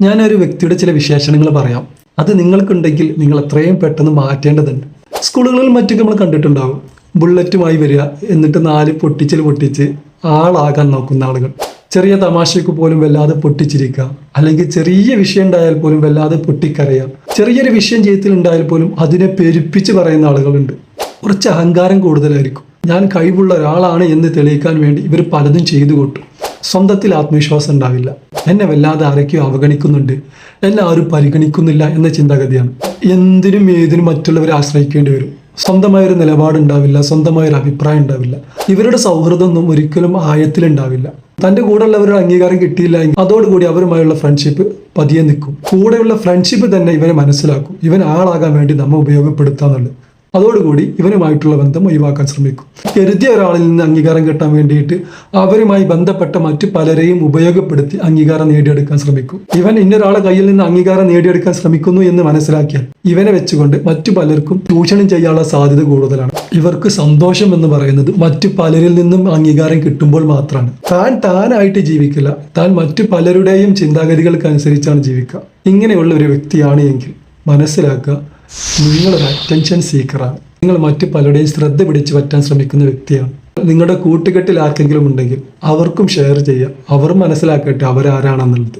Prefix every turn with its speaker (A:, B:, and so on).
A: ഞാനൊരു വ്യക്തിയുടെ ചില വിശേഷണങ്ങൾ പറയാം. അത് നിങ്ങൾക്കുണ്ടെങ്കിൽ നിങ്ങൾ എത്രയും പെട്ടെന്ന് മാറ്റേണ്ടതുണ്ട്. സ്കൂളുകളിൽ മറ്റൊക്കെ നമ്മൾ കണ്ടിട്ടുണ്ടാവും. ബുള്ളറ്റുമായി വരിക എന്നിട്ട് നാല് പൊട്ടിച്ചിൽ പൊട്ടിച്ച് ആളാകാൻ നോക്കുന്ന ആളുകൾ. ചെറിയ തമാശയ്ക്ക് പോലും വല്ലാതെ പൊട്ടിച്ചിരിക്കാം അല്ലെങ്കിൽ ചെറിയ വിഷയം ഉണ്ടായാൽ പോലും വല്ലാതെ പൊട്ടിക്കരയാം ചെറിയൊരു വിഷയം ജീവിതത്തിൽ ഉണ്ടായാൽ പോലും അതിനെ പെരുപ്പിച്ച് പറയുന്ന ആളുകളുണ്ട്. കുറച്ച് അഹങ്കാരം കൂടുതലായിരിക്കും. ഞാൻ കഴിവുള്ള ഒരാളാണ് എന്ന് തെളിയിക്കാൻ വേണ്ടി ഇവർ പലതും ചെയ്തു കൂട്ടും സ്വന്തത്തിൽ ആത്മവിശ്വാസം ഉണ്ടാവില്ല. എന്നെ വല്ലാതെ ആരൊക്കെയോ അവഗണിക്കുന്നുണ്ട്. എല്ലാവരും പരിഗണിക്കുന്നില്ല എന്ന ചിന്താഗതിയാണ്. എന്തിനും ഏതിനും മറ്റുള്ളവരെ ആശ്രയിക്കേണ്ടി വരും. സ്വന്തമായൊരു നിലപാടുണ്ടാവില്ല സ്വന്തമായൊരു അഭിപ്രായം ഉണ്ടാവില്ല. ഇവരുടെ സൗഹൃദമൊന്നും ഒരിക്കലും ആയത്തിലുണ്ടാവില്ല. തന്റെ കൂടെയുള്ളവരുടെ അംഗീകാരം കിട്ടിയില്ല അതോടുകൂടി അവരുമായുള്ള ഫ്രണ്ട്ഷിപ്പ് പതിയെ നിൽക്കും. കൂടെയുള്ള ഫ്രണ്ട്ഷിപ്പ് തന്നെ ഇവനെ മനസ്സിലാക്കും. ഇവൻ ആളാകാൻ വേണ്ടി നമ്മൾ ഉപയോഗപ്പെടുത്താന്നുള്ളത്. അതോടുകൂടി ഇവനുമായിട്ടുള്ള ബന്ധം ഒഴിവാക്കാൻ ശ്രമിക്കും. കരുതിയ ഒരാളിൽ നിന്ന് അംഗീകാരം കിട്ടാൻ വേണ്ടിയിട്ട് അവരുമായി ബന്ധപ്പെട്ട മറ്റു പലരെയും ഉപയോഗപ്പെടുത്തി അംഗീകാരം നേടിയെടുക്കാൻ ശ്രമിക്കും. ഇവൻ ഇന്നൊരാളെ കയ്യിൽ നിന്ന് അംഗീകാരം നേടിയെടുക്കാൻ ശ്രമിക്കുന്നു എന്ന് മനസ്സിലാക്കിയാൽ ഇവനെ വെച്ചുകൊണ്ട് മറ്റു പലർക്കും ചൂഷണം ചെയ്യാനുള്ള സാധ്യത കൂടുതലാണ്. ഇവർക്ക് സന്തോഷം എന്ന് പറയുന്നത് മറ്റു പലരിൽ നിന്നും അംഗീകാരം കിട്ടുമ്പോൾ മാത്രമാണ്. താൻ താനായിട്ട് ജീവിക്കില്ല. താൻ മറ്റു പലരുടെയും ചിന്താഗതികൾക്കനുസരിച്ചാണ് ജീവിക്കുക. ഇങ്ങനെയുള്ള ഒരു വ്യക്തിയാണ് എങ്കിൽ മനസ്സിലാക്കുക നിങ്ങളൊരു അറ്റൻഷൻ സീക്കറാണ് നിങ്ങൾ മറ്റു പലരുടെയും ശ്രദ്ധ പിടിച്ചു പറ്റാൻ ശ്രമിക്കുന്ന വ്യക്തിയാണ്. നിങ്ങളുടെ കൂട്ടുകെട്ടിൽ ആർക്കെങ്കിലും ഉണ്ടെങ്കിൽ അവർക്കും ഷെയർ ചെയ്യുക. അവർ മനസ്സിലാക്കട്ടെ അവരാരാണെന്നുള്ളത്.